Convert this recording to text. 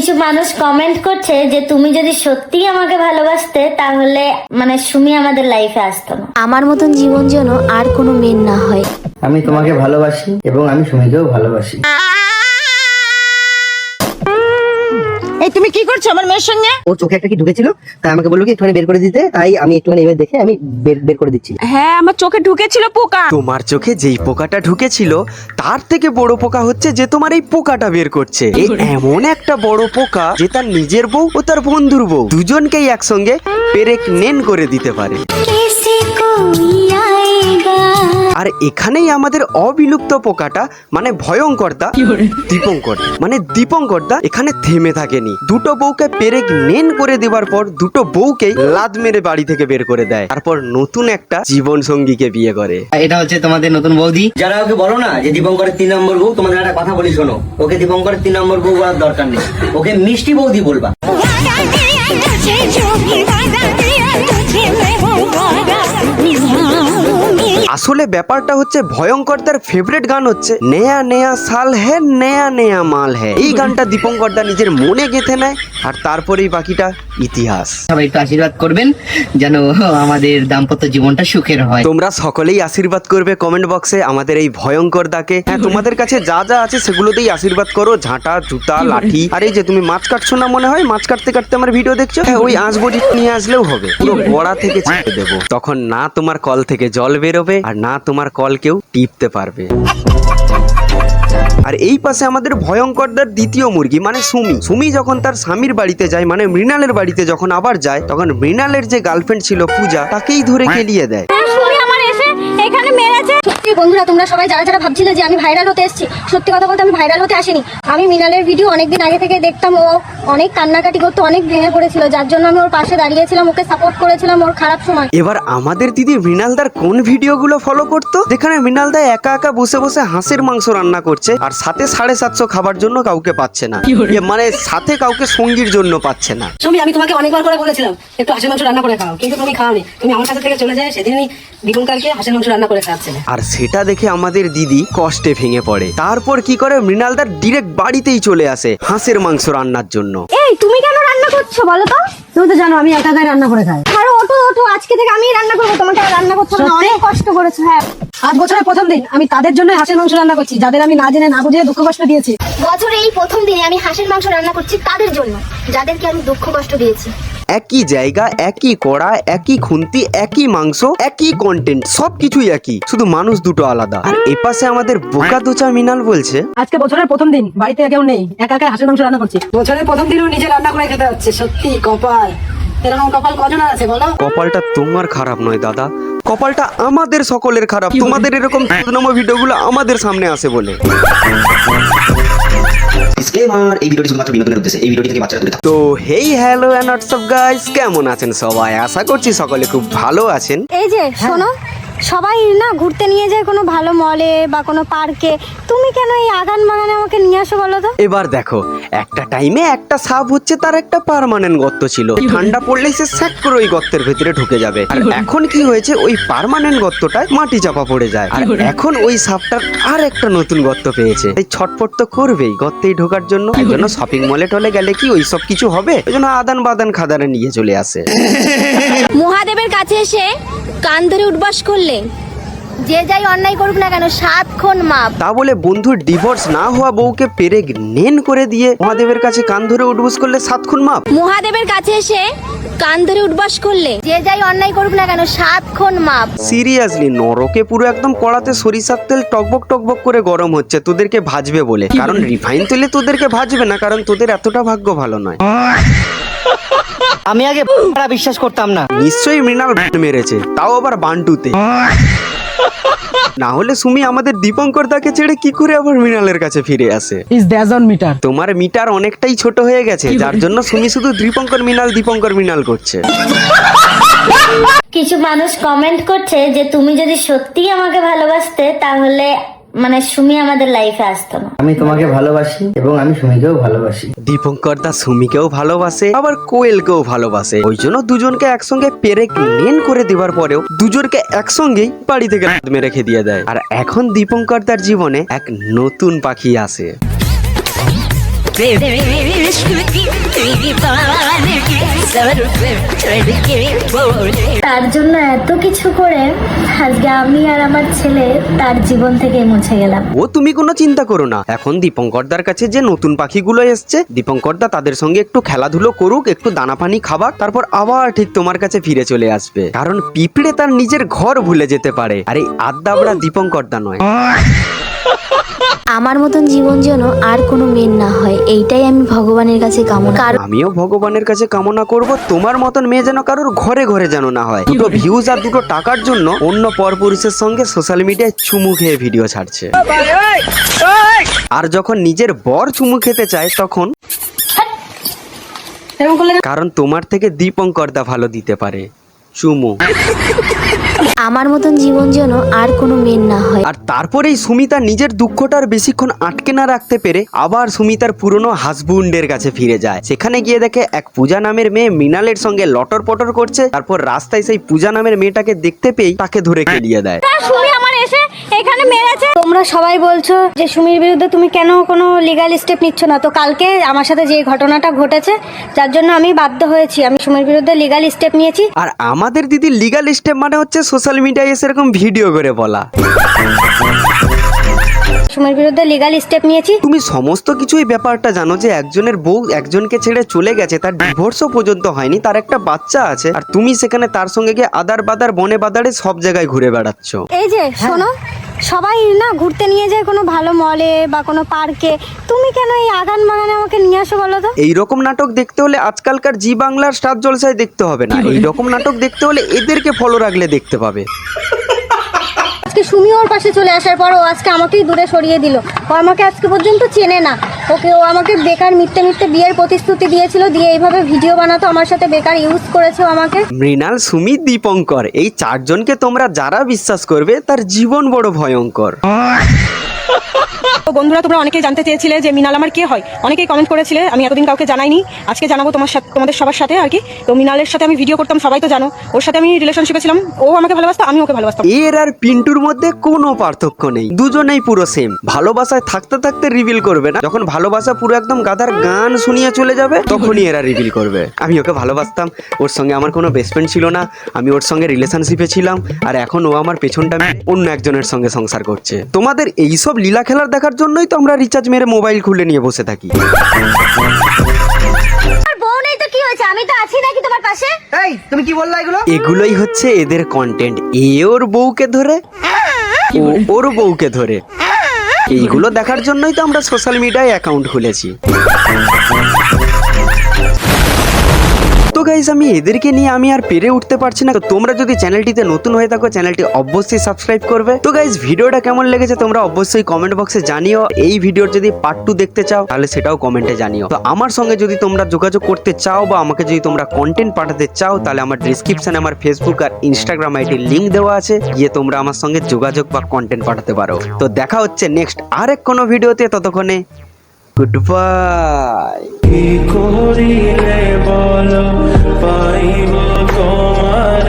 কিছু মানুষ কমেন্ট করছে যে তুমি যদি সত্যি আমাকে ভালোবাসতে তাহলে মানে সুমি আমাদের লাইফে আসতো না। আমার মতন জীবন যেন আর কোনো মেন না হয়। আমি তোমাকে ভালোবাসি এবং আমি সুমিকেও ভালোবাসি। এই তুমি কি করছ আমার মেয়ের সঙ্গে? ও চোখে একটা কি ঢুকেছিল? তাই আমাকে বলল কি একটুখানি বের করে দিতে তাই আমি একটুখানি এবার দেখে আমি বের বের করে দিচ্ছি। হ্যাঁ আমার চোখে ঢুকেছিল পোকা। তোমার চোখে যেই পোকাটা ঢুকেছিল তার থেকে বড় পোকা হচ্ছে যে তোমার এই পোকাটা বের করছে। এ এমন একটা বড় পোকা যে তার নিজের বউ ও তার বন্ধুর বউ দুজনকেই একসঙ্গে পেরেক নেন করে দিতে পারে। আর এখানেই আমাদের অবিলুপ্ত পোকাটা মানে ভয়ঙ্করদা দীপঙ্কর। মানে দীপঙ্করদা এখানে থেমে থাকেনি। দুটো বউকে পেরেক নেন করে দেওয়ার পর দুটো বউকেই লাদ মেরে বাড়ি থেকে বের করে দেয়। তারপর নতুন একটা জীবন সঙ্গীকে বিয়ে করে। এটা হচ্ছে তোমাদের নতুন বৌদি। যারা ওকে বলো না যে দীপঙ্করের তিন নম্বর বউ তোমাদের একটা কথা বলি শোনো। ওকে দীপঙ্করের তিন নম্বর বউ বলার দরকার নেই। ওকে মিষ্টি বৌদি বলবা। আসলে ব্যাপারটা হচ্ছে ভয়ঙ্কর তার ফেভারিট গান হচ্ছে নেয়া নেয়া সাল হে নেয়া নেয়া মাল হে। এই গানটা দীপঙ্কর দা নিজের মনে গেঁথে নেয় আর তারপরেই বাকিটা ইতিহাস। সবাই একটু আশীর্বাদ করবেন যেন আমাদের দাম্পত্য জীবনটা সুখের হয়। তোমরা সকলেই আশীর্বাদ করবে কমেন্ট বক্সে আমাদের এই ভয়ঙ্কর দাকে। হ্যাঁ তোমাদের কাছে যা যা আছে সেগুলোতেই আশীর্বাদ করো ঝাঁটা জুতা লাঠি। আর এই যে তুমি মাছ কাটছো না মনে হয়? মাছ কাটতে কাটতে আমার ভিডিও দেখছ? হ্যাঁ ওই আঁশ বডি নিয়ে আসলেও হবে। পুরো গড়া থেকে ছেড়ে দেবো। তখন না তোমার কল থেকে জল বেরোবে আর না তোমার কল কেউ টিপতে পারবে। আর এই পাশে আমাদের ভয়ঙ্করদার দ্বিতীয় মুরগি মানে সুমি। সুমি যখন তার স্বামীর বাড়িতে যায় মানে মৃণালের বাড়িতে যখন আবার যায় তখন মৃণালের যে গার্লফ্রেন্ড ছিল পূজা তাকেই ধরে খেলিয়ে দেয়। বন্ধুরা তোমরা সবাই যারা যারা ভাবছিলে যে আমি ভাইরাল হতে এসেছি সত্যি কথা বলতে আমি ভাইরাল হতে আসিনি। আমি মিনালের ভিডিও অনেকদিন আগে থেকে দেখতাম ও অনেক কান্নাকাটি করতো অনেক ভেঙে পড়েছিল যার জন্য আমি ওর পাশে দাঁড়িয়েছিলাম ওকে সাপোর্ট করেছিলাম ওর খারাপ সময়। এবার আমাদের দিদি মৃণালদার কোন ভিডিওগুলো ফলো করতো? যেখানে মৃণালদা একা একা বসে বসে হাঁসের মাংস রান্না করছে আর সাথে সাড়ে সাতশো খাবার জন্য কাউকে পাচ্ছে না। এ মানে সাথে কাউকে সঙ্গীর জন্য পাচ্ছে না। সুমি আমি তোমাকে অনেকবার করে বলেছিলাম একটু হাঁসের মাংস রান্না করে খাও কিন্তু তুমি খাওনি। তুমি আমার কাছে থেকে চলে যায় সেদিনই দীপঙ্করকে হাঁসের মাংস রান্না করে খাওয়াচ্ছিলে। আর সেটা দেখে আমাদের দিদি কষ্টে ভেঙে পড়ে। তারপর কি করে? মৃণালদার ডিরেক্ট বাড়িতেই চলে আসে হাঁসের মাংস রান্নার জন্য। এই, তুমি কেন রান্না করছ বলো তো? তুমি তো জানো আমি একা একাই রান্না করে খাই। ওঠো আজকে থেকে আমি রান্না করব। তোমাকে আর রান্না করতে হবে না অনেক কষ্ট করেছ হ্যাঁ। আজ বছরের প্রথম দিন আমি তাদের জন্য হাঁসের মাংস রান্না করছি যাদের আমি না জেনে না বুঝে দুঃখ কষ্ট দিয়েছি। বছরে এই প্রথম দিনে আমি হাঁসের মাংস রান্না করছি তাদের জন্য যাদেরকে আমি দুঃখ কষ্ট দিয়েছি। একই জায়গা একই কড়া একই খুন্তি একই মাংস একই কন্টেন্ট সবকিছুই একই শুধু মানুষ দুটো আলাদা। আর এপাশে আমাদের বোকা দোচা মিনাল বলছে আজকে বছরের প্রথম দিন বাড়িতে কেউ নেই একা একা হাঁসের মাংস রান্না করছি। বছরের প্রথম দিনও নিজে রান্না করে খেতে হচ্ছে সত্যি কপাল। এরকম কপাল কজন আছে বলো? কপালটা তোমার খারাপ নয় দাদা। কপালটা আমাদের সকলের খারাপ। তোমাদের এরকম নম্বর ভিডিওগুলো আমাদের সামনে আসে বলে। এই ভিডিওটি শুধুমাত্র বিনোদনের উদ্দেশ্যে। এই ভিডিওটি থেকে বাচ্চারা দূরে তো hey hello and WhatsApp guys কেমন আছেন সবাই? আশা করছি সকলে খুব ভালো আছেন। এই যে শোনো সবাই না ঘুরতে নিয়ে যায় কোনো ভালো মলে বা কোনো পার্কে তুমি কেন এই আগান বাগানে আমাকে নিয়ে আসো বলো তো? এবার দেখো একটা টাইমে একটা সাপ হচ্ছে তার একটা পার্মানেন্ট গর্ত ছিল। ঠান্ডা পড়লেই সে স্যাক করে ওই গর্তের ভেতরে ঢুকে যাবে। আর এখন কি হয়েছে? ওই পার্মানেন্ট গর্তটায় মাটি চাপা পড়ে যায়। আর এখন ওই সাপটার আর একটা নতুন গর্ত পেয়েছে। এই ছটফট তো করবেই গর্তেই ঢোকার জন্য। এই জন্য শপিং মলে টলে গেলে কি ওই সব কিছু হবে? ওই জন্য আদান বাদান খাদানে নিয়ে চলে আসে। মহাদেবের কাছে এসে কান ধরে উঠবাস করলে? যে যাই অন্যায় করুক না কেন সাতক্ষণ মাপ। তা বলে বন্ধুর ডিভোর্স না হওয়া বউকে পেরেক নেন করে দিয়ে মহাদেবের কাছে কান ধরে উঠবুস করলে সাত খুন মাপ। মহাদেবের কাছে এসে কান ধরে উঠবাস করলে? যে যাই অন্যায় করুক না কেন সাতক্ষণ মাপ। সিরিয়াসলি নরকে পুরো একদম কড়াতে সরিষার তেল টকবক টকবক করে গরম হচ্ছে তোদেরকে ভাজবে বলে। কারণ রিফাইন তেলে তোদেরকে ভাজবে না কারণ তোদের এতটা ভাগ্য ভালো নয়। আমি আগে বিশ্বাস করতাম না। নিশ্চয়ই মৃণাল মেরেছে তাও আবার বান্টুতে। না হলে সুমি আমাদের দীপঙ্কর দাকে ছেড়ে কি করে আবার মৃণালের কাছে ফিরে আসে? ইজ দ্যাজ অন মিটার তোমার মিটার অনেকটাই ছোট হয়ে গেছে যার জন্য সুমি শুধু দীপঙ্কর মৃণাল দীপঙ্কর মৃণাল করছে। কিছু মানুষ কমেন্ট করছে যে তুমি যদি সত্যি আমাকে ভালোবাসতে তাহলে মানে সুমি আমাদের লাইফে আসতো না আমি তোমাকে ভালোবাসি এবং আমি সুমিকেও ভালোবাসি দীপঙ্কর দা সুমিকেও ভালোবাসে আবার কোয়েলকেও ভালোবাসে ওই জন্য দুজনকে একসঙ্গে পেরেক নেন করে দেওয়ার পরেও দুজনকে একসঙ্গেই বাড়ি থেকে রেখে দিয়ে দেয় আর এখন দীপঙ্কর দার জীবনে এক নতুন পাখি আসে তার জন্য এত কিছু করে আজকে আমি আর আমার ছেলে তার জীবন থেকে মুছে গেলাম। ও, তুমি কোনো চিন্তা করো না। এখন দীপঙ্করদার কাছে যে নতুন পাখিগুলো এসছে, দীপঙ্করদা তাদের সঙ্গে একটু খেলাধুলো করুক, একটু দানা পানি খাবাক, তারপর আবার ঠিক তোমার কাছে ফিরে চলে আসবে। কারণ পিঁপড়ে তার নিজের ঘর ভুলে যেতে পারে। আরে, আদ্দাবড়া দীপঙ্করদা নয়। আমার মতন জীবন যেন আর কোনো মেয়ের না হয় এইটাই আমি ভগবানের কাছে কামনা কারণ আমিও ভগবানের কাছে কামনা করব তোমার মতন মেয়ে যেন কারোর ঘরে ঘরে যেন না হয়। দুটো ভিউজ আর দুটো টাকার জন্য অন্য পরপুরুষের সঙ্গে সোশ্যাল মিডিয়ায় চুমু খেয়ে ভিডিও ছাড়ছে। আর যখন নিজের বর চুমু খেতে চায় তখন কারণ তোমার থেকে দীপঙ্করদা ভালো দিতে পারে। চুমু। আমার মতন জীবন যেন আর কোনো মেয়ের না হয়। আর তারপরেই সুমিতা নিজের দুঃখটার বেশিক্ষণ আটকে না রাখতে পেরে আবার সুমিতার পুরনো হাজবুন্ডের কাছে ফিরে যায়। সেখানে গিয়ে দেখে এক পূজা নামের মেয়ে মৃণালের সঙ্গে লটর পটর করছে তারপর রাস্তায় সেই পূজা নামের মেয়েটাকে দেখতে পেয়ে তাকে ধরে খেলিয়ে দেয়। সুমি আমার এসে এখানে মেরেছে। তোমরা সবাই বলছো যে সুমির বিরুদ্ধে তুমি কেন কোনো লিগাল স্টেপ নিচ্ছ না? তো কালকে আমার সাথে যে ঘটনাটা ঘটেছে যার জন্য আমি বাধ্য হয়েছি। আমি সুমির বিরুদ্ধে লিগাল স্টেপ নিয়েছি। আর আমাদের দিদি লিগাল স্টেপ মানে হচ্ছে সোশ্যাল মিডিয়ায় এসে এরকম ভিডিও করে বলা। সুমির বিরুদ্ধে লিগাল স্টেপ নিয়েছি। তুমি সমস্ত কিছুই ব্যাপারটা জানো যে একজনের বউ একজনকে ছেড়ে চলে গেছে তার ডিভোর্সও পর্যন্ত হয়নি তার একটা বাচ্চা আছে আর তুমি সেখানে তার সঙ্গে গিয়ে আদার বাদার বনে বাদারে সব জায়গায় ঘুরে বেড়াচ্ছ। এই যে শোনো সবাই না ঘুরতে নিয়ে যায় কোনো ভালো মলে বা কোনো পার্কে তুমি কেন এই আগান বাগানে আমাকে নিয়ে আসো বলো তো? এই রকম নাটক দেখতে হলে আজকালকার জি বাংলার স্টার জলসায় দেখতে হবে না। এই রকম নাটক দেখতে হলে এদেরকে ফলো রাখলে দেখতে পাবে। আজকে সুমি ওর পাশে চলে আসার পর ও আজকে আমাকেই দূরে সরিয়ে দিল। ও আমাকে আজকে পর্যন্ত চেনে না। ওকে ও আমাকে বেকার মিথ্যে মিথ্যে বিয়ের প্রতিশ্রুতি দিয়েছিল দিয়ে এইভাবে ভিডিও বানাতো আমার সাথে বেকার ইউজ করেছে আমাকে। মৃণাল সুমি দীপঙ্কর এই চারজনকে তোমরা যারা বিশ্বাস করবে তার জীবন বড় ভয়ঙ্কর। বন্ধুরা, তোমরা অনেকেই জানতে চেয়েছিলে যে মিনাল আমার কে হয়। অনেকেই কমেন্ট করেছিলে, আমি এতদিন কাউকে জানাইনি। আজকে জানাব তোমার সাথে তোমাদের সবার সাথে আর কি। তো মিনালের সাথে আমি ভিডিও করতাম, সবাই তো জানো। ওর সাথে আমি রিলেশনশিপে ছিলাম। ও আমাকে ভালোবাসতো আমি ওকে ভালোবাসতাম। এর আর পিন্টুর মধ্যে কোনো পার্থক্য নেই। দুজনেই পুরো সেম ভালোবাসায় থাকতে থাকতে রিভিল করবে না। যখন ভালোবাসা পুরো একদম গাধার গান শুনিয়ে চলে যাবে, তখনই এরা রিভিল করবে। আমি ওকে ভালোবাসতাম। ওর সঙ্গে আমার কোনো বেস্ট ফ্রেন্ড ছিল না। আমি ওর সঙ্গে রিলেশনশিপে ছিলাম। আর এখন ও আমার পেছনটা অন্য একজনের সঙ্গে সংসার করছে। তোমাদের এইসব লীলা খেলার দেখার জন্যই তো আমরা রিচার্জ মেরে মোবাইল খুলে নিয়ে বসে থাকি। আর বউ নেই তো কি হয়েছে? আমি তো আছি নাকি তোমার পাশে? এই তুমি কি বললা এগুলো? এগুলোই হচ্ছে এদের কন্টেন্ট এ ওর বউকে ধরে ও ওর বউকে ধরে। এইগুলো দেখার জন্যই তো আমরা সোশ্যাল মিডিয়ায় অ্যাকাউন্ট খুলেছি। তো গাইজ আমি এদেরকে নিয়ে আমি আর পেরে উঠতে পারছি না। তোমরা যদি চ্যানেলটিতে নতুন হয়ে থাকো চ্যানেলটি অবশ্যই সাবস্ক্রাইব করবে। তো গাইজ ভিডিওটা কেমন লেগেছে তোমরা অবশ্যই কমেন্ট বক্সে জানিও। এই ভিডিওর যদি পার্ট টু দেখতে চাও, তাহলে সেটাও কমেন্টে জানিও। তো আমার সঙ্গে যদি তোমরা যোগাযোগ করতে চাও বা আমাকে যদি তোমরা কন্টেন্ট পাঠাতে চাও, তাহলে আমার ডিসক্রিপশনে আমার ফেসবুক আর ইনস্টাগ্রাম আইডির লিঙ্ক দেওয়া আছে। গিয়ে তোমরা আমার সঙ্গে যোগাযোগ বা কন্টেন্ট পাঠাতে পারো। তো দেখা হচ্ছে নেক্সট আরেক কোনো ভিডিওতে ততক্ষণে গুড বাই করিলে বলো পাইব তোমার